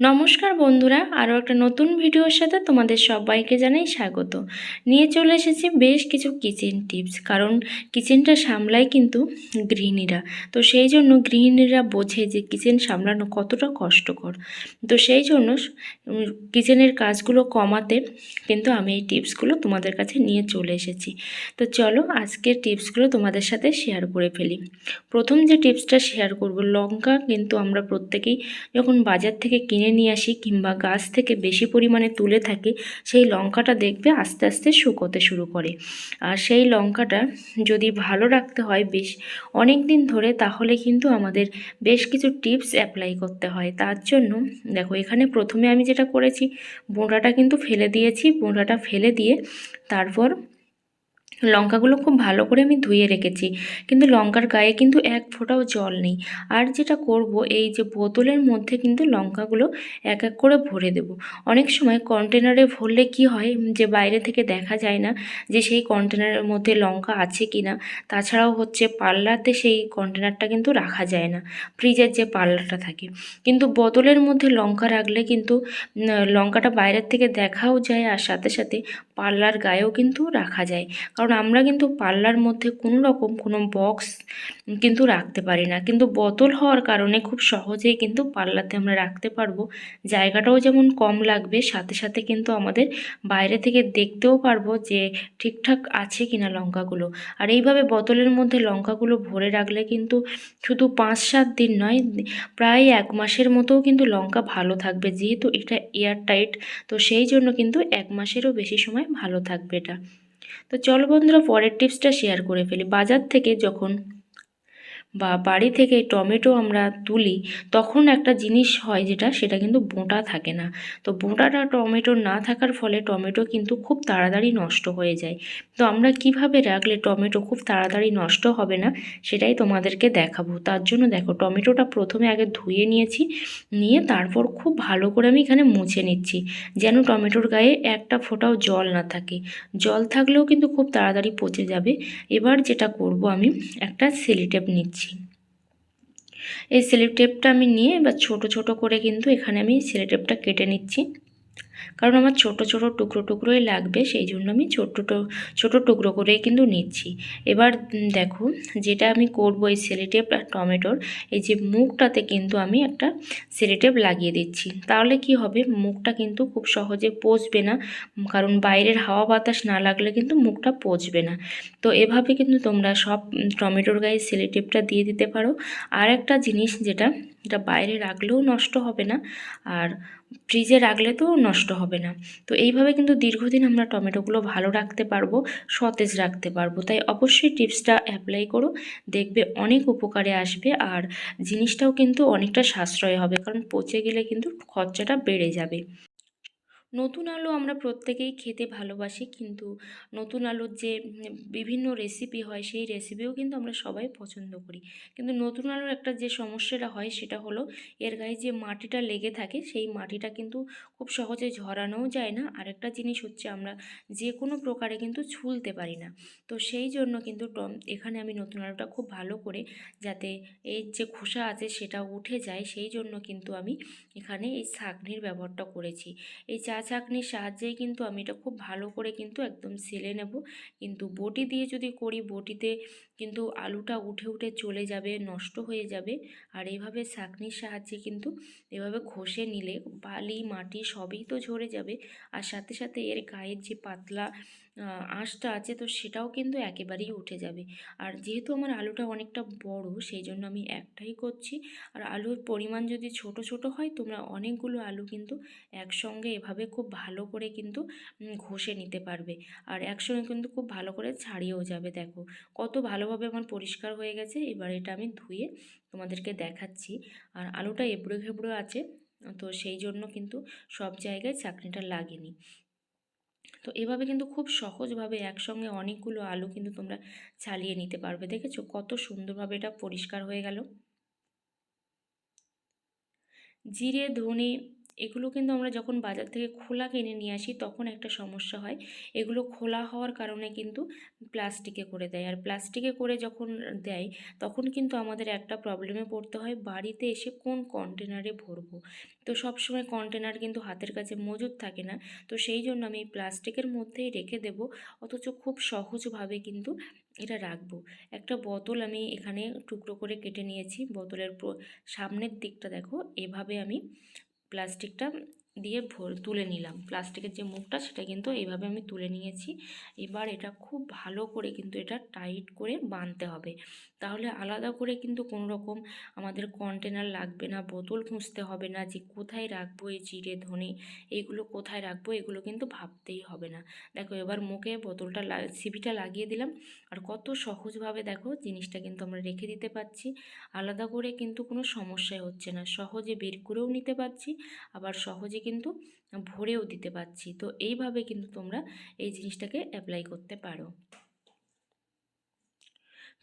নমস্কার বন্ধুরা, আরও একটা নতুন ভিডিওর সাথে তোমাদের সবাইকে জানাই স্বাগত। নিয়ে চলে এসেছি বেশ কিছু কিচেন টিপস, কারণ কিচেনটা সামলায় কিন্তু গৃহিণীরা। তো সেই জন্য গৃহিণীরা বোঝে যে কিচেন সামলানো কতটা কষ্টকর। তো সেই জন্য কিচেনের কাজগুলো কমাতে কিন্তু আমি এই টিপসগুলো তোমাদের কাছে নিয়ে চলে এসেছি। তো চলো আজকের টিপসগুলো তোমাদের সাথে শেয়ার করে ফেলি। প্রথম যে টিপসটা শেয়ার করব, লঙ্কা কিন্তু আমরা প্রত্যেকেই যখন বাজার থেকে কিনে নিয়ে আসি কিংবা গাছ থেকে বেশি পরিমাণে তুলে থাকি, সেই লঙ্কাটা দেখবে আস্তে আস্তে শুকোতে শুরু করে। আর সেই লঙ্কাটা যদি ভালো রাখতে হয় বেশ অনেক দিন ধরে, তাহলে কিন্তু আমাদের বেশ কিছু টিপস অ্যাপ্লাই করতে হয়। তার জন্য দেখো, এখানে প্রথমে আমি যেটা করেছি, বোঁড়াটা কিন্তু ফেলে দিয়েছি। বোঁড়াটা ফেলে দিয়ে তারপর লঙ্কাগুলো খুব ভালো করে আমি ধুয়ে রেখেছি। কিন্তু লঙ্কার গায়ে কিন্তু এক ফোঁটাও জল নেই। আর যেটা করব, এই যে বোতলের মধ্যে কিন্তু লঙ্কাগুলো এক এক করে ভরে দেব। অনেক সময় কন্টেনারে ভরলে কি হয়, যে বাইরে থেকে দেখা যায় না যে সেই কন্টেনারের মধ্যে লঙ্কা আছে কি না তাছাড়াও হচ্ছে পাল্লাতে সেই কন্টেনারটা কিন্তু রাখা যায় না। ফ্রিজের যে পাল্লাটা থাকে। কিন্তু বোতলের মধ্যে লঙ্কা রাখলে কিন্তু লঙ্কাটা বাইরের থেকে দেখাও যায় আর সাথে সাথে পাল্লার গায়েও কিন্তু রাখা যায়। কারণ আমরা কিন্তু পাল্লার মধ্যে কোনো রকম কোনো বক্স কিন্তু রাখতে পারি না। কিন্তু বোতল হওয়ার কারণে খুব সহজেই কিন্তু পাল্লাতে আমরা রাখতে পারব। জায়গাটাও যেমন কম লাগবে, সাথে সাথে কিন্তু আমাদের বাইরে থেকে দেখতেও পারব যে ঠিকঠাক আছে কিনা লঙ্কাগুলো। আর এইভাবে বোতলের মধ্যে লঙ্কাগুলো ভরে রাখলে কিন্তু শুধু পাঁচ সাত দিন নয়, প্রায় এক মাসের মতোও কিন্তু লঙ্কা ভালো থাকবে। যেহেতু এটা এয়ার টাইট তো সেই জন্য কিন্তু এক মাসেরও বেশি সময় ভালো থাকবে এটা। তো চলো বন্ধুরা পরের টিপসটা শেয়ার করে ফেলি। বাজার থেকে যখন বা বাড়ি থেকে টমেটো আমরা তুলি, তখন একটা জিনিস হয় যেটা, সেটা কিন্তু বোঁটা থাকে না। তো বোঁটাটা টমেটো না থাকার ফলে টমেটো কিন্তু খুব তাড়াতাড়ি নষ্ট হয়ে যায়। তো আমরা কীভাবে রাখলে টমেটো খুব তাড়াতাড়ি নষ্ট হবে না, সেটাই তোমাদেরকে দেখাবো। তার জন্য দেখো, টমেটোটা প্রথমে আগে ধুয়ে নিয়েছি, নিয়ে তারপর খুব ভালো করে আমি এখানে মুছে নিচ্ছি, যেন টমেটোর গায়ে একটা ফোঁটাও জল না থাকে। জল থাকলেও কিন্তু খুব তাড়াতাড়ি পচে যাবে। এবার যেটা করব আমি, একটা সেলিটেপ নিচ্ছি। এই সেলিপ টেপটা আমি নিয়ে বা ছোট ছোট করে কিন্তু এখানে আমি সেলিটেপটা কেটে নিচ্ছি। কারণ আমার ছোট ছোট টুকরো, টুকরোই লাগবে সেই জন্য আমি ছোট ছোট টুকরো করেই কিন্তু নিচ্ছি। এবার দেখো, যেটা আমি করব এই সেলিটেপ আর টমেটোর, এই যে মুখটাতে কিন্তু আমি একটা সেলিটেপ লাগিয়ে দিচ্ছি। তাহলে কি হবে মুখটা কিন্তু খুব সহজে পচবে না, কারণ বাইরের হাওয়া বাতাস না লাগলে কিন্তু মুখটা পচবে না। তো এভাবে কিন্তু তোমরা সব টমেটোর গায়ে সেলিটেপটা দিয়ে দিতে পারো। আর একটা জিনিস যেটা এটা বাইরে রাখলেও নষ্ট হবে না, আর ফ্রিজে রাখলে তো নষ্ট হবে না। তো এইভাবে কিন্তু দীর্ঘদিন আমরা টমেটোগুলো ভালো রাখতে পারব, সতেজ রাখতে পারব। তাই অবশ্যই টিপসটা অ্যাপ্লাই করো, দেখবে অনেক উপকারে আসবে, আর জিনিসটাও কিন্তু অনেকটা সাশ্রয় হবে, কারণ পচে গেলে কিন্তু খরচাটা বেড়ে যাবে। নতুন আলু আমরা প্রত্যেকেই খেতে ভালোবাসি, কিন্তু নতুন আলুর যে বিভিন্ন রেসিপি হয়, সেই রেসিপিও কিন্তু আমরা সবাই পছন্দ করি। কিন্তু নতুন আলুর একটা যে সমস্যাটা হয়, সেটা হলো এর গায়ে যে মাটিটা লেগে থাকে, সেই মাটিটা কিন্তু খুব সহজে ঝরানোও যায় না। আরেকটা জিনিস হচ্ছে, আমরা যে কোনো প্রকারে কিন্তু ছুলতে পারি না। তো সেই জন্য কিন্তু এখানে আমি নতুন আলুটা খুব ভালো করে যাতে এই যে খোসা আছে, সেটা উঠে যায়, সেই জন্য কিন্তু আমি এখানে এই ছাঁকনির ব্যবহারটা করেছি। এই চা ছাঁকনির সাহায্যেই কিন্তু আমি এটা খুব ভালো করে কিন্তু একদম সেলে নেব। কিন্তু বটি দিয়ে যদি করি, বটিতে কিন্তু আলুটা উঠে উঠে চলে যাবে, নষ্ট হয়ে যাবে। আর এইভাবে ছাঁকনির সাহায্যে কিন্তু এভাবে ঘষে নিলে বালি, মাটি সবই তো ঝরে যাবে। আর সাথে সাথে এর গায়ের যে পাতলা আঁশটা আছে তো সেটাও কিন্তু একেবারেই উঠে যাবে। আর যেহেতু আমার আলুটা অনেকটা বড়, সেই জন্য আমি একটাই করছি। আর আলুর পরিমাণ যদি ছোট ছোট হয়, তোমরা অনেকগুলো আলু কিন্তু একসঙ্গে এভাবে খুব ভালো করে কিন্তু ঘষে নিতে পারবে। আর একসঙ্গে কিন্তু খুব ভালো করে ছাড়িয়েও যাবে, দেখো। কত ভালোভাবে আমার পরিষ্কার হয়ে গেছে, এবার এটা আমি ধুয়ে তোমাদেরকে দেখাচ্ছি। আর আলুটা এবড়ো খেবড়ো আছে, তো সেই জন্য কিন্তু সব জায়গায় চাকনিটা লাগেনি। তো এভাবে কিন্তু খুব সহজভাবে একসঙ্গে অনেকগুলো আলু কিন্তু তোমরা চালিয়ে নিতে পারবে, দেখেছ? কত সুন্দরভাবে এটা পরিষ্কার হয়ে গেল। জিরে, ধনে এগুলো কিন্তু আমরা যখন বাজার থেকে খোলা কিনে নিয়ে আসি, তখন একটা সমস্যা হয়। এগুলো খোলা হওয়ার কারণে কিন্তু প্লাস্টিকে করে দেয়। আর প্লাস্টিকে করে যখন দেয়, তখন কিন্তু আমাদের একটা প্রবলেমে পড়তে হয়, বাড়িতে এসে কোন কন্টেনারে ভরবো? তো সবসময় কন্টেনার কিন্তু হাতের কাছে মজুদ থাকে না। তো সেই জন্য আমি প্লাস্টিকের মধ্যেই রেখে দেব, অথচ খুব সহজভাবে কিন্তু এটা রাখব। একটা বোতল আমি এখানে টুকরো করে কেটে নিয়েছি। বোতলের সামনের দিকটা দেখো, এভাবে আমি প্লাস্টিকটা দিয়ে ভর, তুলে নিলাম। প্লাস্টিকের যে মুখটা, সেটা কিন্তু এইভাবে আমি তুলে নিয়েছি। এবার এটা খুব ভালো করে কিন্তু এটা টাইট করে বাঁধতে হবে। তাহলে আলাদা করে কিন্তু কোনো রকম আমাদের কন্টেনার লাগবে না, বোতল খুঁজতে হবে না যে কোথায় রাখব এই জিরে, ধনে এইগুলো কোথায় রাখব এগুলো কিন্তু ভাবতেই হবে না। দেখো এবার মুখে বোতলটা সিবিটা লাগিয়ে দিলাম। আর কত সহজভাবে দেখো জিনিসটা কিন্তু আমরা রেখে দিতে পারছি। আলাদা করে কিন্তু কোনো সমস্যাই হচ্ছে না। সহজে বের করেও নিতে পারছি, আবার সহজে কিন্তু ভরেও দিতে পারছি। তো এইভাবে কিন্তু তোমরা এই জিনিসটাকে অ্যাপ্লাই করতে পারো।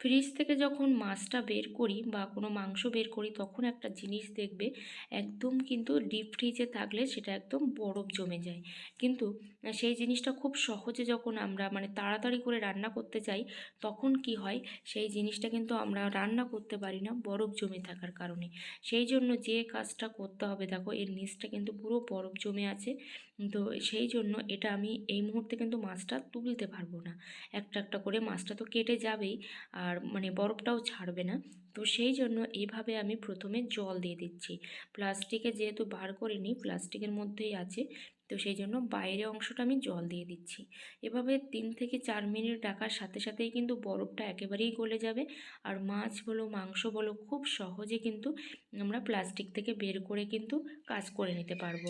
ফ্রিজ থেকে যখন মাছটা বের করি বা কোনো মাংস বের করি, তখন একটা জিনিস দেখবে, একদম কিন্তু ডিপ ফ্রিজে থাকলে সেটা একদম বরফ জমে যায়। কিন্তু, সেই জিনিসটা খুব সহজে যখন আমরা মানে তাড়াতাড়ি করে রান্না করতে চাই তখন কি হয়, সেই জিনিসটা কিন্তু আমরা রান্না করতে পারি না, বরফ জমে থাকার কারণে। সেই জন্য যে কাজটা করতে হবে, দেখো, এর নিচটা কিন্তু পুরো বরফ জমে আছে। তো সেই জন্য এটা আমি এই মুহূর্তে কিন্তু মাছটা তুলতে পারব না। একটা একটা করে মাছটা তো কেটে যাবেই আর মানে বরফটাও ছাড়বে না। তো সেই জন্য এইভাবে আমি প্রথমে জল দিয়ে দিচ্ছি। প্লাস্টিকে যেহেতু বার করিনি, প্লাস্টিকের মধ্যেই আছে। তো সেই জন্য বাইরে অংশটা আমি জল দিয়ে দিচ্ছি। এভাবে তিন থেকে চার মিনিট রাখার সাথে সাথেই কিন্তু বরফটা একেবারেই গলে যাবে। আর মাছ বলো, মাংস বলো, খুব সহজে কিন্তু আমরা প্লাস্টিক থেকে বের করে কিন্তু কাজ করে নিতে পারব।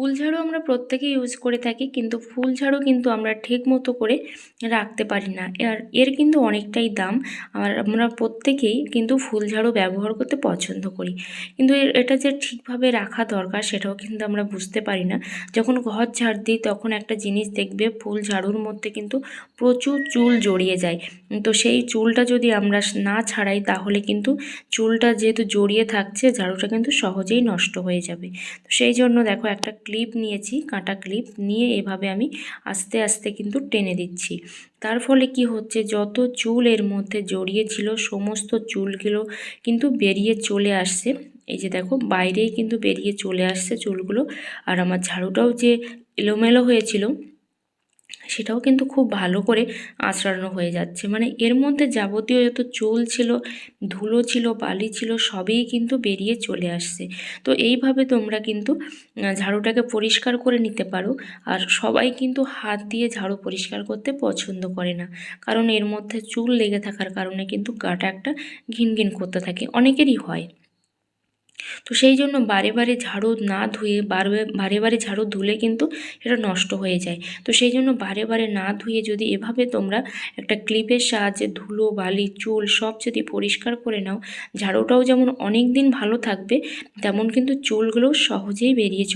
ফুল ঝাড়ু আমরা প্রত্যেকে ইউজ করে থাকি, কিন্তু ফুল ঝাড়ু কিন্তু আমরা ঠিক মতো করে রাখতে পারি না। আর এর কিন্তু অনেকটাই দাম। আর আমরা প্রত্যেকেই কিন্তু ফুল ঝাড়ু ব্যবহার করতে পছন্দ করি। কিন্তু এটা যে ঠিকভাবে রাখা দরকার সেটাও কিন্তু আমরা বুঝতে পারি না। যখন ঘর ঝাড় দিই, তখন একটা জিনিস দেখবে ফুল ঝাড়ুর মধ্যে কিন্তু প্রচুর চুল জড়িয়ে যায়। তো সেই চুলটা যদি আমরা না ছাড়াই, তাহলে কিন্তু চুলটা যেহেতু জড়িয়ে থাকছে, ঝাড়ুটা কিন্তু সহজেই নষ্ট হয়ে যাবে। তো সেই জন্য দেখো একটা ক্লিপ নিয়েছি, কাঁটা ক্লিপ নিয়ে এভাবে আমি আস্তে আস্তে কিন্তু টেনে দিচ্ছি। তার ফলে কি হচ্ছে, যত চুল এর মধ্যে জড়িয়েছিল সমস্ত চুলগুলো কিন্তু বেরিয়ে চলে আসছে। এই যে দেখো, বাইরেই কিন্তু বেরিয়ে চলে আসছে চুলগুলো। আর আমার ঝাড়ুটাও যে এলোমেলো হয়েছিল সেটাও কিন্তু খুব ভালো করে আঁচড়ানো হয়ে যাচ্ছে। মানে এর মধ্যে যাবতীয় যত চুল ছিল, ধুলো ছিল, বালি ছিল, সবই কিন্তু বেরিয়ে চলে আসছে। তো এইভাবে তোমরা কিন্তু ঝাড়ুটাকে পরিষ্কার করে নিতে পারো। আর সবাই কিন্তু হাত দিয়ে ঝাড়ু পরিষ্কার করতে পছন্দ করে না। কারণ এর মধ্যে চুল লেগে থাকার কারণে কিন্তু গাটা একটা ঘিন ঘিন করতে থাকে। অনেকেরই হয়। তো সেই জন্য বারে বারে ঝাড়ু না ধুয়ে বারে বারে বারে ঝাড়ু ধুলে কিন্তু এটা নষ্ট হয়ে যায়। তো সেই জন্য বারে বারে না ধুয়ে যদি এভাবে তোমরা একটা ক্লিপের সাহায্যে ধুলো, বালি, চুল সব যদি পরিষ্কার করে নাও, ঝাড়ুটাও যেমন অনেক দিন ভালো থাকবে, তেমন কিন্তু চুলগুলোও সহজেই বেরিয়ে